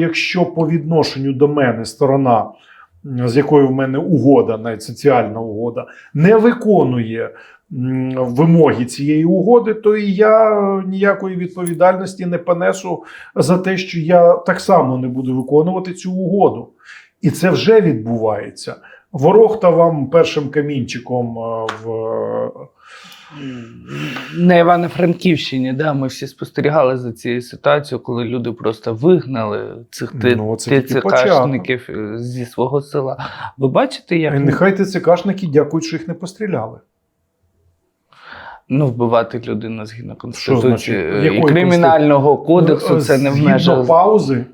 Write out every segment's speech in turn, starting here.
якщо по відношенню до мене сторона, з якою в мене угода, навіть соціальна угода, не виконує вимоги цієї угоди, то і я ніякої відповідальності не понесу за те, що я так само не буду виконувати цю угоду. І це вже відбувається. Ворог та вам першим камінчиком е, в На Івано-Франківщині, да, ми всі спостерігали за цією ситуацією, коли люди просто вигнали цих Ну, ТЦКшників е, зі свого села. Ви бачите, як І нехай ТЦКшники дякують, що їх не постріляли. ну, вбивати людину згідно конституції е, і кримінального кодексу, Ну, це не в межах паузи.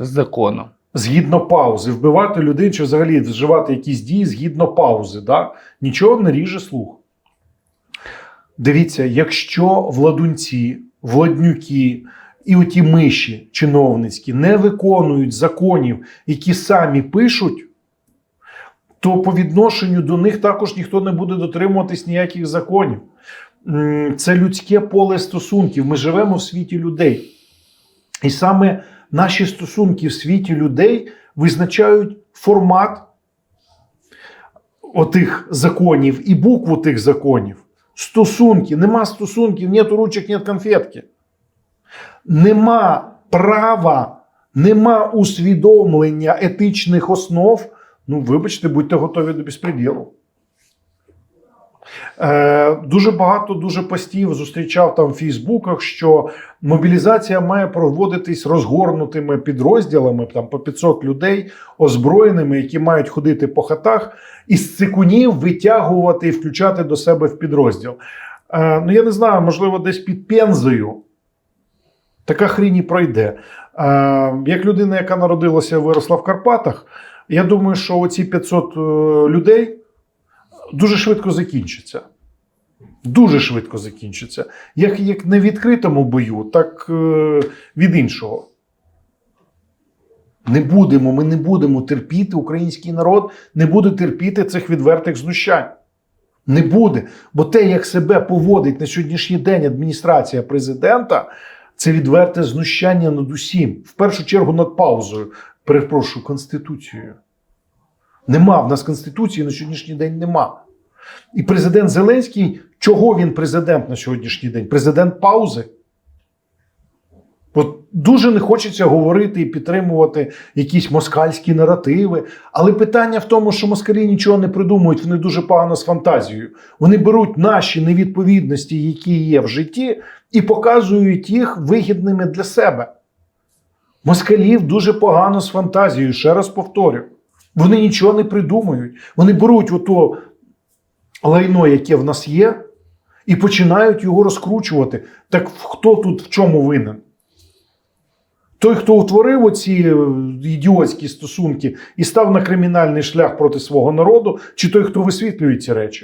закону. Згідно паузи, вбивати людей чи взагалі вживати якісь дії згідно паузи. Да? Нічого не ріже слух. Дивіться, якщо владунці, владнюки і оті миші чиновницькі не виконують законів, які самі пишуть, то по відношенню до них також ніхто не буде дотримуватись ніяких законів. Це людське поле стосунків. Ми живемо в світі людей. І саме наші стосунки в світі людей визначають формат отих законів і букву тих законів. Стосунки, нема стосунків, нету ручок, нет конфетки. Нема права, нема усвідомлення етичних основ. Ну, вибачте, будьте готові до безпреділу. Е, дуже багато дуже постів зустрічав там в Фейсбуках, що мобілізація має проводитись розгорнутими підрозділами, там по 500 людей, озброєними, які мають ходити по хатах, і з цикунів витягувати і включати до себе в підрозділ. Е, ну, я не знаю, можливо, десь під пензою така хрінь і пройде. Е, як людина, яка народилася виросла в Карпатах, я думаю, що оці 500 е, людей дуже швидко закінчаться. Дуже швидко закінчиться. Як, як не в відкритому бою, так е, від іншого. Не будемо, ми не будемо терпіти, український народ не буде терпіти цих відвертих знущань. Не буде. Бо те, як себе поводить на сьогоднішній день адміністрація президента, це відверте знущання над усім. В першу чергу над паузою. Перепрошую, Конституцією. Нема в нас Конституції на сьогоднішній день нема. І президент Зеленський, чого він президент на сьогоднішній день? Президент паузи. От дуже не хочеться говорити і підтримувати якісь москальські наративи. Але питання в тому, що москалі нічого не придумують, вони дуже погано з фантазією. Вони беруть наші невідповідності, які є в житті, і показують їх вигідними для себе. Москалів дуже погано з фантазією, ще раз повторю. Вони нічого не придумують. Вони беруть ото лайно, яке в нас є, і починають його розкручувати. Так хто тут в чому винен? Той, хто утворив оці е, ідіотські стосунки і став на кримінальний шлях проти свого народу, чи той, хто висвітлює ці речі?